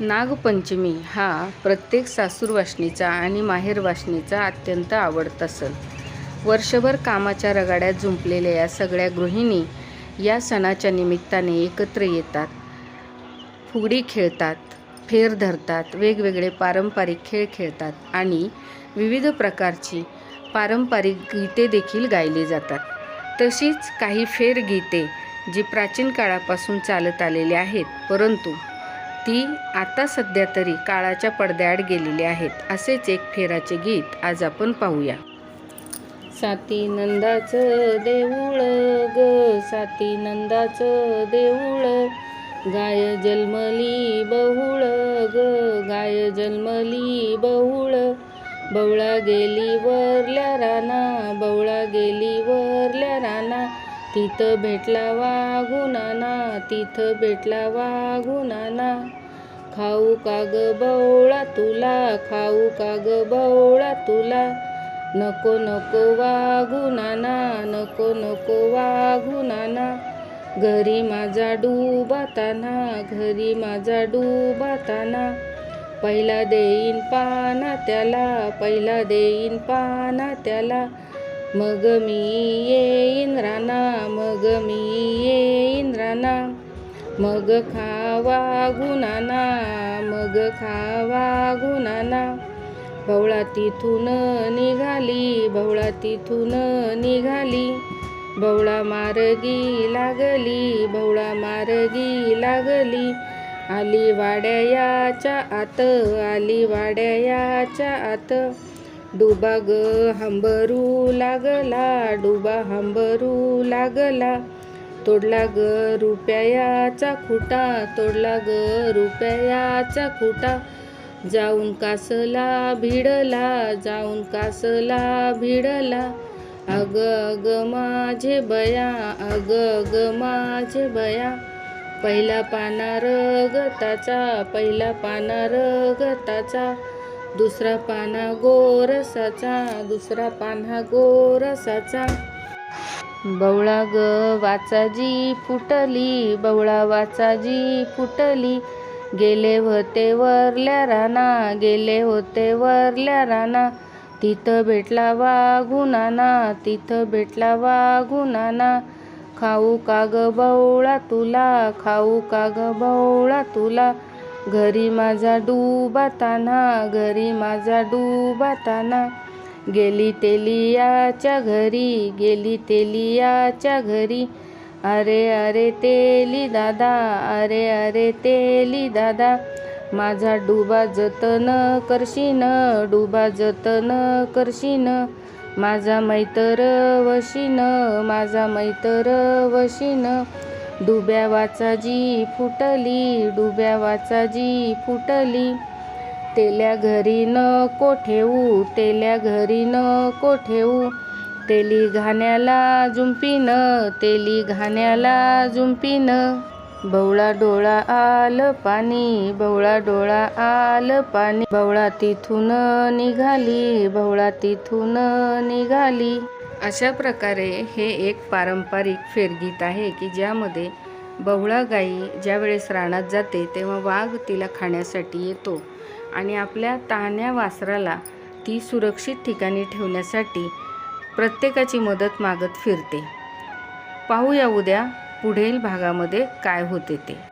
नागपंचमी हा प्रत्येक सासूरवासणीचा आणि माहेरवासनीचा अत्यंत आवडता सण. वर्षभर कामाच्या रगाड्यात जुंपलेल्या या सगळ्या गृहिणी या सणाच्या निमित्ताने एकत्र येतात. फुगडी खेळतात फेर धरतात वेगवेगळे पारंपरिक खेळ खेळतात आणि विविध प्रकारची पारंपरिक गीते देखील गायली जातात. तशीच काही फेर गीते जी प्राचीन काळापासून चालत आलेली आहेत परंतु ती आता सध्या तरी काळाच्या पडद्याआड गेलेली आहेत असेच एक फेराचे गीत आज आपण पाहूया. साती नंदाचं देऊळ ग साती नंदाचं देऊळ. गाय जन्मली बहुळ ग गाय जन्मली बहुळ. बवळा गेली वरल्या राना बवळा गेली वरल्या राना. तिथं भेटला वाघुनाना तिथं भेटला वाघुनाना. खाऊ का बवळा तुला खाऊ का बवळा तुला. नको नको वाघू नाना नको नको वागू नाना घरी माझा डुबाताना घरी माझा डुबाताना. पहिला देईन पाना त्याला पहिला देईन पाना त्याला. मग मी येईन राणा मग मी येईन राणा. मग खावा गुणाना मग खावा गुणाना. भवळा तिथून निघाली भवळा तिथून निघाली. भवळा मार्गी लागली भवळा मार्गी लागली. आली वाड्याच्या आत आली वाड्याच्या आत. डुबा ग हंबरू लागला डुबा हंबरू लागला. तोडला ग रुपयाचा खुटा तोडला ग रुपयाचा खुटा. जाऊन कासला भिडला जाऊन कासला भिडला. अग अग माझे बया अग अग माझे बया. पहिला पाना रगताचा पहिला पाना रगताचा. दुसरा पाना गोरसाचा दुसरा पाना गोरसाचा. बवळा ग वाचाजी फुटली बवळा वाचाजी फुटली. गेले होते वरल्या राना गेले होते वरल्या राना. तिथं भेटला वाघुनाना तिथं भेटला वाघुनाना खाऊ का बवळा तुला खाऊ का बवळा तुला. घरी माझा डुबाताना घरी माझा डुबाताना. गेली तेलियाच्या घरी गेली तेलियाच्या घरी. अरे अरे तेली दादा अरे अरे तेली दादा. माझा डुबा जतन करशीन डुबा जतन करशीन. माझा मैतर वशीन माझा मैतर वशीन डुब्या वाचाजी फुटली डुब्या वाचाजी फुटली. तेल्या घरी नको ठेवू तेल्या घरी नको ठेवू तेली घाण्याला जुंपीन तेली घाण्याला जुंपीन बवळा डोळा आल पाणी बवळा डोळा आल पाणी. बवळा तिथून निघाली बवळा तिथून निघाली. अशा प्रकारे हे एक पारंपरिक फेरगीत आहे की ज्यामध्ये बवळा गाई ज्यावेळेस रानात जाते तेव्हा वाघ तिला खाण्यासाठी येतो आणि आपल्या तान्या वासराला ती सुरक्षित ठिकाणी ठेवण्यासाठी प्रत्येकाची मदत मागत फिरते. पाहूया उद्या पुढील भागामध्ये काय होते ते.